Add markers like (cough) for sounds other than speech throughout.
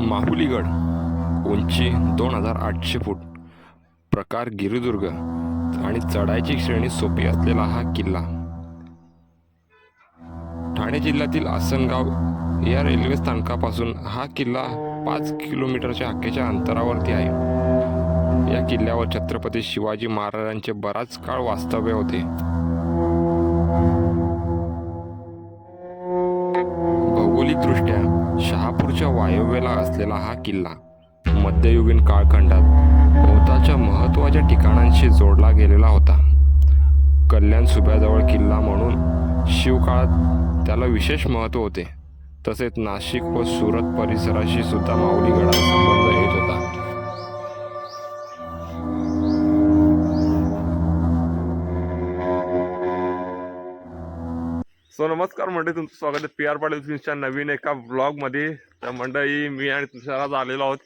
माहुलीगड उंची दोन हजार आठशे फूट. प्रकार गिरिदुर्ग आणि चढायची श्रेणी सोपी असलेला हा किल्ला. ठाणे जिल्ह्यातील आसनगाव या रेल्वे स्थानकापासून हा किल्ला पाच किलोमीटरच्या हक्केच्या अंतरावरती आहे. या किल्ल्यावर छत्रपती शिवाजी महाराजांचे बराच काळ वास्तव्य होते. वायव्येला असलेला हा किल्ला मध्ययुगीन काळखंडात भोवताच्या महत्त्वाच्या ठिकाणांशी जोडला गेलेला होता. कल्याण सुभ्याजवळ किल्ला म्हणून शिवकाळात त्याला विशेष महत्त्व होते. तसेच नाशिक व सुरत परिसराशी सुद्धा माऊली गडाचा संबंध येत होता. सो नमस्कार मंडळी तुमचं स्वागत आहे पी आर पाटील तुमच्या नवीन एका ब्लॉगमध्ये तर मंडळी मी आणि तुमच्या आज आलेलो आहोत.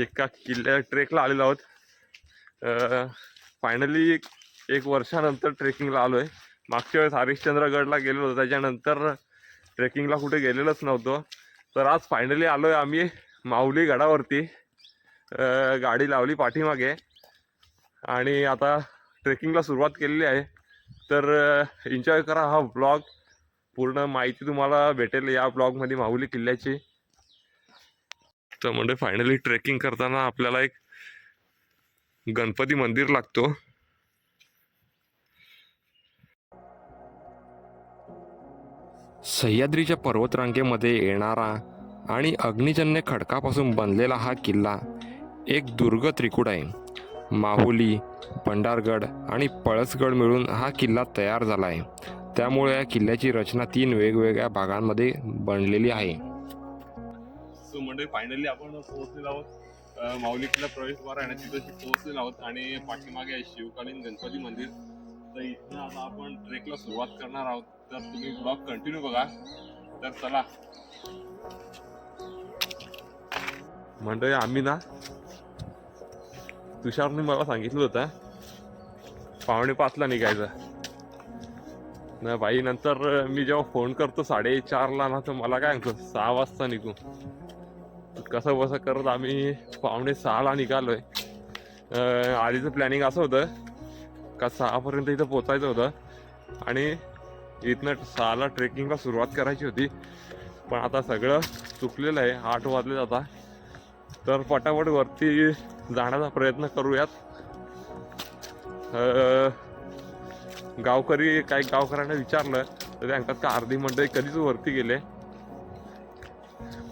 एका किल्ल्या ट्रेकला आलेलो आहोत. फायनली एक वर्षानंतर ट्रेकिंगला आलो आहे मागच्या वेळेस हरिश्चंद्रगडला गेलेलो होतो त्याच्यानंतर ट्रेकिंगला कुठे गेलेलंच नव्हतो. तर आज फायनली आलो आहे आम्ही माऊली गडावरती. गाडी लावली पाठीमागे. आणि आता ट्रेकिंगला सुरुवात केलेली आहे. तर एन्जॉय करा हा ब्लॉग पूर्ण माहिती तुम्हाला भेटेल या ब्लॉगमध्ये माहुली किल्ल्याची. तर म्हणजे फायनली ट्रेकिंग करताना आपल्याला एक गणपती मंदिर लागतो. सह्याद्रीच्या पर्वतरांगेमध्ये येणारा आणि अग्निजन्य खडकापासून बनलेला हा किल्ला एक दुर्ग त्रिकूट आहे. माहुली भंडारगड आणि पळसगड मिळून हा किल्ला तयार झाला आहे त्यामुळे या किल्ल्याची रचना तीन वेगवेगळ्या भागांमध्ये बनलेली आहे. सो म्हणजे फायनली आपण पोहोचलेलो आहोत. माऊली किल्ला प्रवेशद्वार आहे ना तिथं पोहोचलेलो आहोत आणि पाठीमागे आहे शिवकालीन गणपती मंदिर. तर इथनं आता आपण ट्रेकला सुरुवात करणार आहोत. तर तुम्ही ब्लॉग कंटिन्यू बघा. तर चला. म्हणजे आम्ही ना तुषारने मला सांगितलं होतं पावणे पाचला निघायचं. ना बाई नंतर मी जेव्हा फोन करतो साडेचारला ना तर मला काय सांगतो सहा वाजता निघू. कसं बसं करत आम्ही पावणे सहाला निघालोय. आधीचं प्लॅनिंग असं होतं का सहापर्यंत इथं पोचायचं होतं. आणि इथनं सहाला ट्रेकिंगला सुरुवात करायची होती. पण आता सगळं चुकलेलं आहे आठ वाजले आता. तर पटापट वरती जाण्याचा प्रयत्न करूयात. गावकरी काही गावकऱ्यांना विचारलं तर ते सांगतात का अर्धी मंडळी कधीच वरती गेले?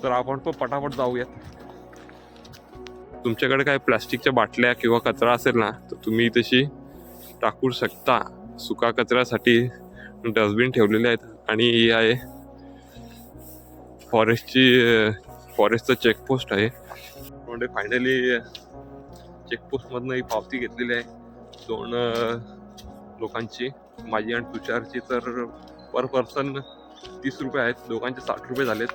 तर आपण पण पटापट जाऊयात. तुमच्याकडे काही प्लास्टिकच्या बाटल्या किंवा कचरा असेल ना तर तुम्ही तशी टाकू शकता. सुका कचऱ्यासाठी डस्टबिन ठेवलेले आहेत आणि ही आहे फॉरेस्टची फॉरेस्टचं चेकपोस्ट आहे. म्हणजे फायनली चेकपोस्टमधनं ही पावती घेतलेली आहे. दोन लोकांची माझी आणि तुषारची तर पर पर्सन तीस रुपये आहेत. दोघांचे साठ रुपये झालेत.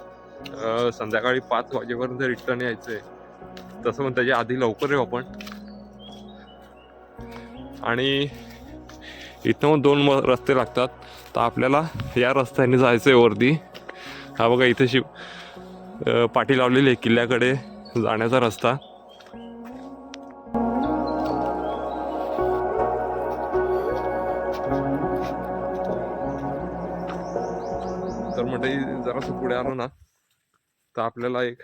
संध्याकाळी पाच वाजेपर्यंत रिटर्न यायचं आहे तसं पण त्याच्या आधी लवकर येऊ आपण. आणि इथं दोन म- रस्ते लागतात. तर आपल्याला या रस्त्याने जायचं आहे वरती. हा बघा इथे शिव पाठी लावलेली आहे किल्ल्याकडे. जाण्याचा रस्ता. तर म्हणजे जरासं पुढे आलो ना तर आपल्याला एक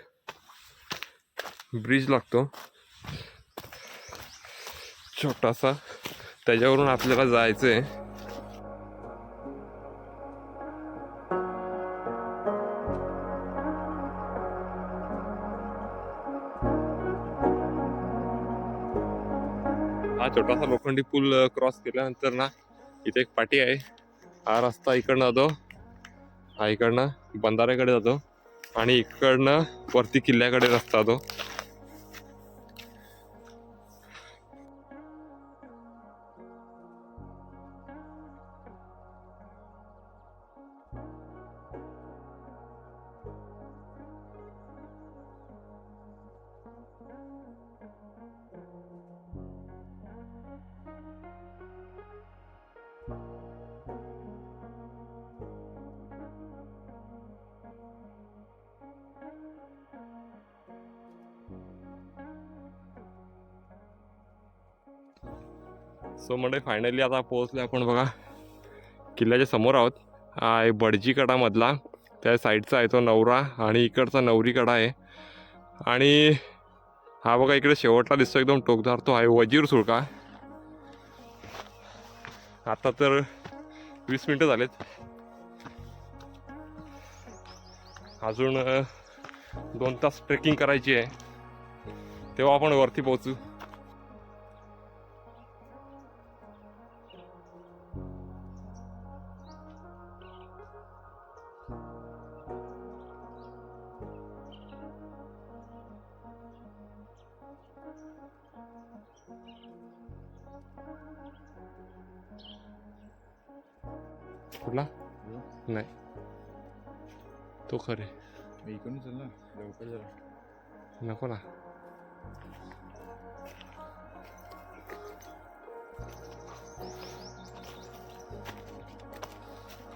ब्रिज लागतो. छोटासा. त्याच्यावरून आपल्याला जायचं आहे छोटासा लोखंडी पूल क्रॉस केल्यानंतर ना इथे एक पाटी आहे. हा रस्ता इकडनं जातो. हा इकडनं बंधाऱ्याकडे जातो. आणि इकडनं वरती किल्ल्याकडे रस्ता जातो. सो म्हणजे फायनली आता पोहोचलो आपण बघा. किल्ल्याच्या समोर आहोत. हा आहे बडजी कडामधला त्या साईडचा आहे तो नवरा आणि इकडचा नवरी कडा आहे. आणि हा बघा इकडे शेवटला दिसतो एकदम टोकदार. तो आहे वजीर सुळका. आता तर वीस मिनटं झालेत. अजून दोन तास ट्रेकिंग करायची आहे. तेव्हा आपण वरती पोहोचू. कुठला नाही तो खरे इकडून चल ना लवकर जरा नको ना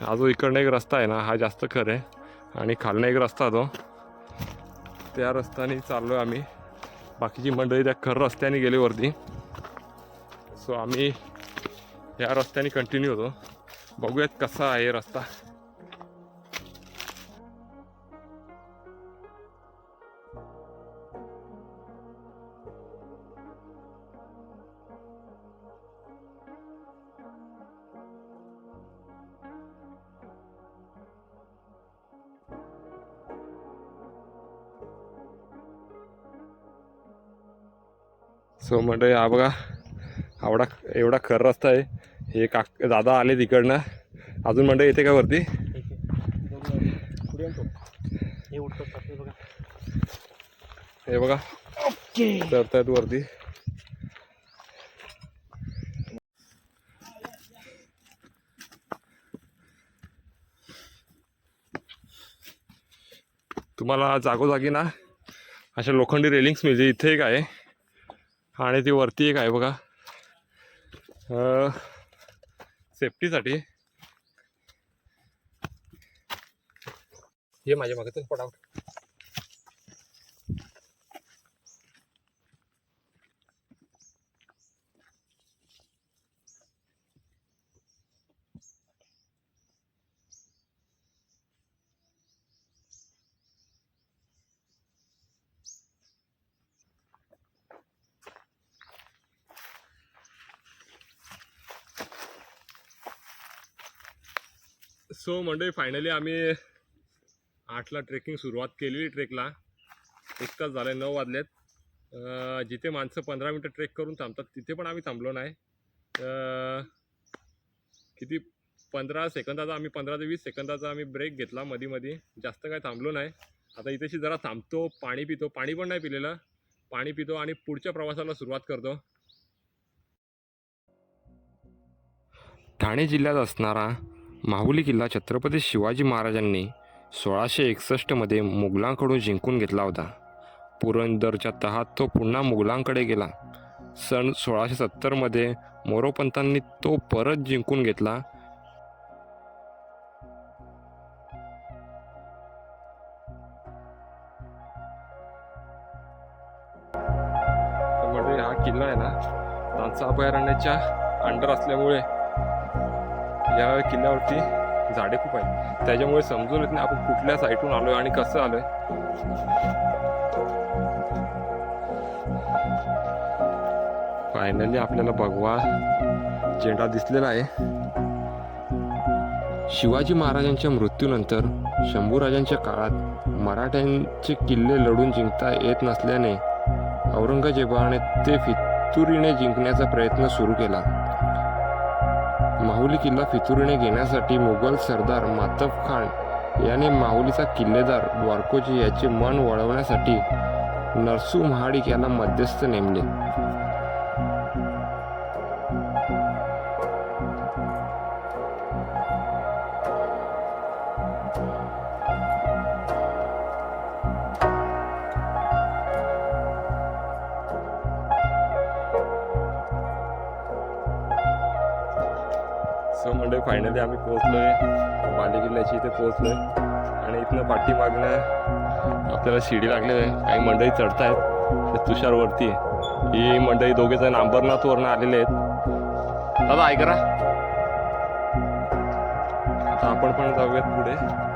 हा जो इकडनं एक रस्ता आहे ना हा जास्त खर आहे आणि खालनं एक रस्ता तो त्या रस्त्याने चाललो आहे आम्ही बाकीची मंडळी त्या खर रस्त्याने गेली वरती सो आम्ही या रस्त्याने कंटिन्यू होतो बघूयात कसा आहे रस्ता सो मंडळी हा बघा आवडा एवढा खर रस्ता आहे. हे काक दादा आले तिकडनं. अजून मंडळी येते का वरती? हे बघा. हे बघा. चढतायत वरती. तुम्हाला जागोजागी ना अशा लोखंडी रेलिंग्स मिळते इथे एक आहे. आणि ती वरती एक आहे बघा. सेफ्टीसाठी. ये माझ्या मागे पडावं. सो मंडळी फायनली आम्ही आठला ट्रेकिंग सुरुवात केलेली ट्रेकला एक तास झाले नऊ वाजलेत. जिथे माणसं पंधरा मिनटं ट्रेक करून थांबतात तिथे पण आम्ही थांबलो नाही. किती पंधरा सेकंदाचा आम्ही पंधरा ते वीस सेकंदाचा आम्ही ब्रेक घेतला मध्ये जास्त काय थांबलो नाही. आता इथेशी जरा थांबतो पाणी पितो. पाणी पण नाही पिलेलं. पाणी पितो आणि पुढच्या प्रवासाला सुरुवात करतो. ठाणे जिल्ह्यात असणारा माहुली किल्ला छत्रपती शिवाजी महाराजांनी सोळाशे एकसष्टमध्ये मुघलांकडून जिंकून घेतला होता. पुरंदरच्या तहात तो पुन्हा मुघलांकडे गेला. सन सोळाशे सत्तरमध्ये मोरोपंतांनी तो परत जिंकून घेतला. म्हणजे हा किल्ला आहे ना त्यांचा अभयारण्याच्या अंडर असल्यामुळे या किल्ल्यावरती झाडे खूप आहेत. त्याच्यामुळे समजून येत नाही आपण कुठल्या साईडून आलोय आणि कसं आलोय. फायनली आपल्याला भगवा झेंडा दिसलेला आहे. शिवाजी महाराजांच्या मृत्यूनंतर शंभूराजांच्या काळात मराठ्यांचे किल्ले लढून जिंकता येत नसल्याने औरंगजेबाने ते फितुरीने जिंकण्याचा प्रयत्न सुरू केला. माहुली किल्ला फितुरीने घेण्यासाठी मुघल सरदार मातफ खान याने माहुलीचा किल्लेदार वारकोजी याचे मन वळवण्यासाठी नरसू महाडिक याला मध्यस्थ नेमले. फायनली आम्ही पोहोचलोय. बाली किल्ल्याची इथे पोहोचलोय. आणि इथनं पाठीमागनं आपल्याला शिडी लागलेली आहे. काही मंडळी चढतायत. ते तुषारवरती आहे. ही मंडळी दोघे जण अंबरनाथवरनं आलेले आहेत. दादा ऐकरा आता आपण पण जाऊयात पुढे.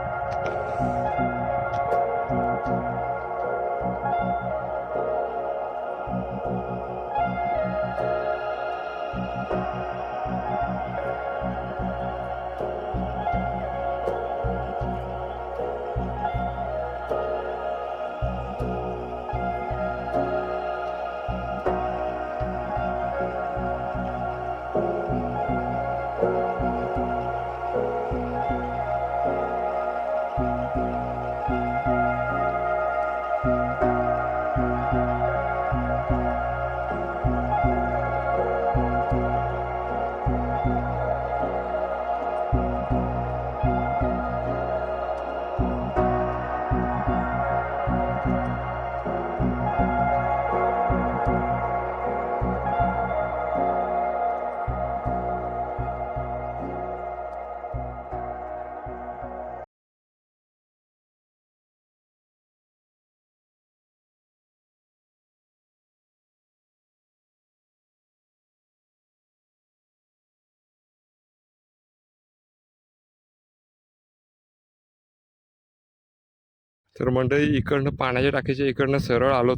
तर मंडळी इकडनं पाण्याच्या टाकीच्या इकडनं सरळ आलो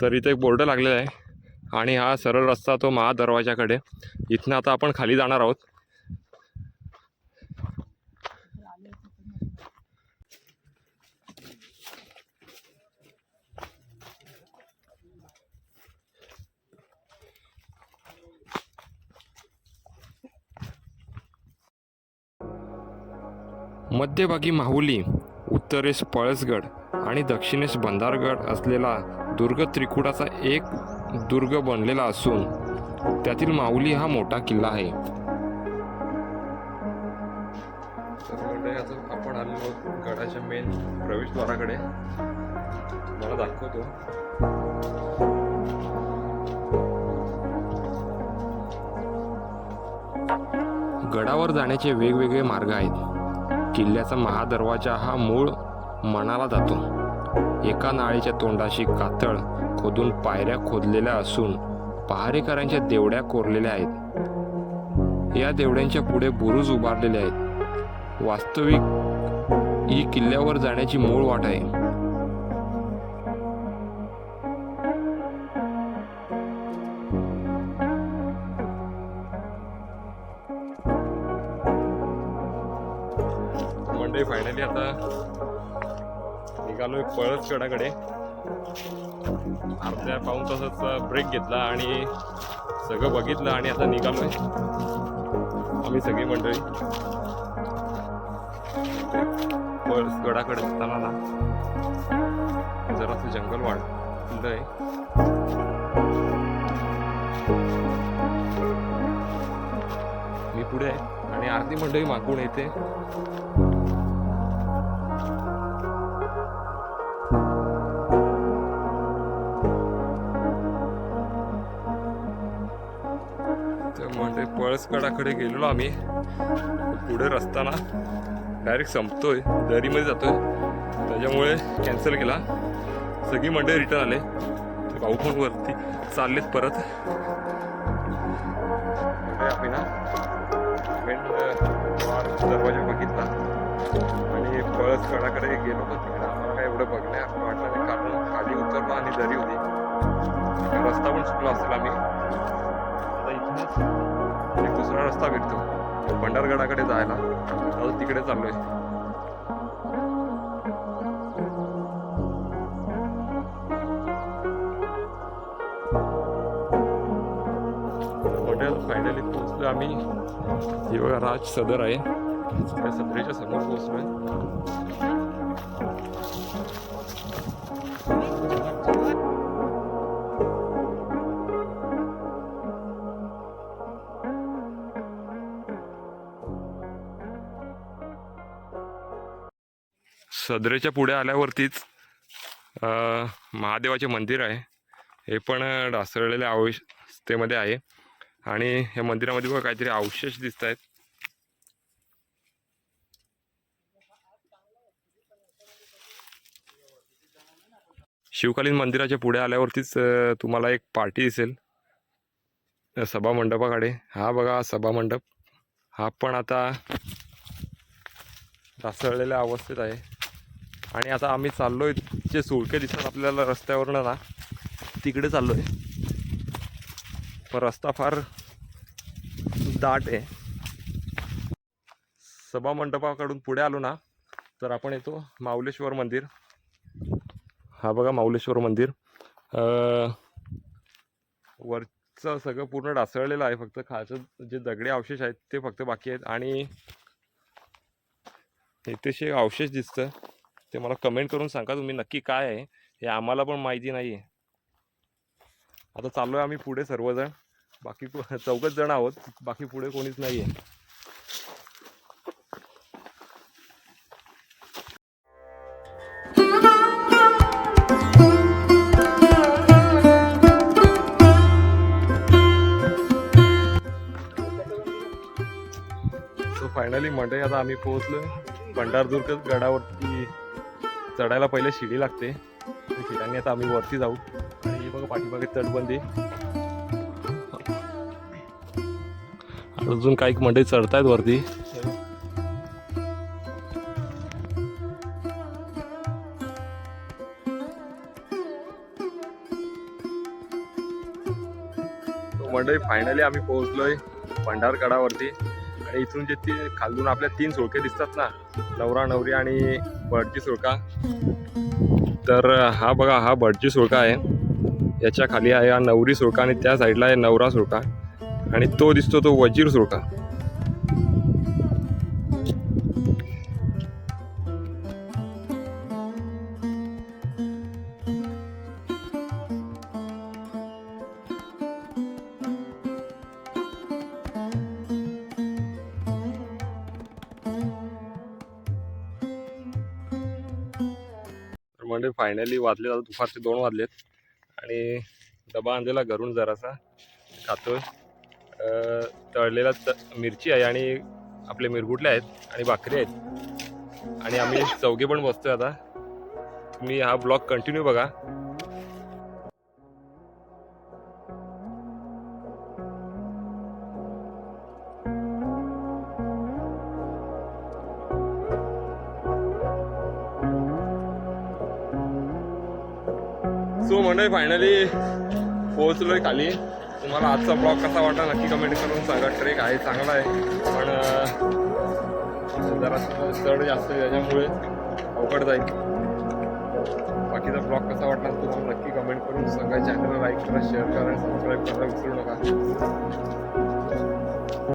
तर इथे एक बोर्ड लागलेला आहे आणि हा सरळ रस्ता तो महादरवाजाकडे इथनं आता आपण खाली जाणार आहोत. मध्यभागी माहुली उत्तरेस पळसगड आणि दक्षिणेस बंधारगड असलेला दुर्ग त्रिकुटाचा एक दुर्ग बनलेला असून त्यातील माऊली हा मोठा किल्ला आहे. आपण आलेलो गडाच्या मेन प्रवेशद्वाराकडे. मला दाखवतो. गडावर जाण्याचे वेगवेगळे मार्ग आहेत. किल्ल्याचा महादरवाजा हा मूळ मनाला जातो. एका नाळीच्या तोंडाशी कातळ खोदून पायऱ्या खोदलेल्या असून पहारेकरांच्या देवड्या कोरलेल्या आहेत. या देवड्यांच्या पुढे बुरुज उभारलेले आहेत. वास्तविक ही किल्ल्यावर जाण्याची मूळ वाट आहे. आता निघालोय पळस गडाकडे अर्ध्या पाऊन तासाचा ब्रेक घेतला आणि सगळं बघितलं आणि आता निघालोय. आम्ही सगळी मंडळी पळस गडाकडे जाताना ना जरासं जंगल वाढलं आहे मी पुढे आहे आणि आरती मंडळी मागून येते. म्हणजे पळसगडाकडे गेलेलो आम्ही. पुढे रस्ताना डायरेक्ट संपतोय. दरीमध्ये जातोय. त्याच्यामुळे कॅन्सल केला. सगळी मंडळी रिटर्न आले. भाऊ पण वरती चाललेत परत. आम्ही ना दरवाजा बघितला. आणि पळसगडाकडे गेलो पण तिकडे आम्हाला काय एवढं बघण्या वाटलं नाही. कारण खाली उतरलो आणि दरी होती. रस्ता पण सुटला असेल आम्ही. दुसरा रस्ता भेटतो. भंडारगडाकडे जायला आता तिकडे चाललोय. हॉटेल फायनली पोहोचलो आम्ही. हे बघा राज सदर आहे. सत्रेच्या सदरेच्या समोर पोहोचलोय. सदरेच्या पुढे आल्यावरतीच महादेवाचे मंदिर आहे. हे पण ढासळलेल्या अवस्थेमध्ये आहे. आणि या मंदिरामध्ये बघा काहीतरी अवशेष दिसत आहेत शिवकालीन मंदिराच्या पुढे आल्यावरतीच तुम्हाला एक पार्टी दिसेल. सभा मंडपाकडे. हा बघा सभा मंडप. हा पण आता ढासळलेल्या अवस्थेत आहे. आणि आता आम्ही चाललो आहे जे सुळके दिसतात आपल्याला रस्त्यावरनं ना तिकडे चाललोय. पण रस्ता फार दाट आहे. सभा मंडपाकडून पुढे आलो ना तर आपण येतो माऊलेश्वर मंदिर. हा बघा माऊलेश्वर मंदिर. वरचं सगळं पूर्ण ढासळलेलं आहे फक्त खालचं जे दगडे अवशेष आहेत ते फक्त बाकी आहेत. आणि इथेशी अवशेष दिसतं. ते मला कमेंट करून सांगा तुम्ही नक्की काय आहे. हे आम्हाला पण माहिती नाही आहे आता चाललो आहे आम्ही पुढे सर्वजण. बाकी को- (laughs) चौघच जण आहोत. बाकी पुढे कोणीच नाही आहे फायनली मंडई आता आम्ही पोहोचलो भंडारदुर्ग गडावरती. चढायला पहिले शिडी लागते. शिडांनी आता आम्ही वरती जाऊ. आणि हे बघा पाठीमागे तटबंदी अजून काही मंडई चढतायत वरती. मंडळी फायनली आम्ही पोहोचलोय भंडारगडावरती. आणि इथून जे ती खालून आपल्या तीन सोळके दिसतात ना नवरा नवरी आणि बडची सुळका. तर हा बघा हा बडची सुळका आहे. याच्या खाली आहे हा नवरी सुळका आणि त्या साईडला आहे नवरा सुळका. आणि तो दिसतो तो वजीर सुळका. म्हणजे फायनली वाजले आता दुपारचे दोन वाजलेत. आणि डबा आणलेला घरून जरासा खातोय. तळलेला त मिरची आहे आणि आपले मिरगुटले आहेत आणि भाकरी आहेत. आणि आम्ही चौघे पण बसतोय आता. तुम्ही हा ब्लॉग कंटिन्यू बघा. सो मंडळी फायनली पोहोचलोय खाली. तुम्हाला आजचा ब्लॉग कसा वाटला नक्की कमेंट करून सांगा. ट्रेक आहे चांगला आहे. पण जरा चढ जास्त आहे त्याच्यामुळे अवघड जाईल. बाकीचा ब्लॉग कसा वाटला तुम्हाला नक्की कमेंट करून सांगा. चॅनलला लाईक करा शेअर करा सबस्क्राईब करायला विसरू नका.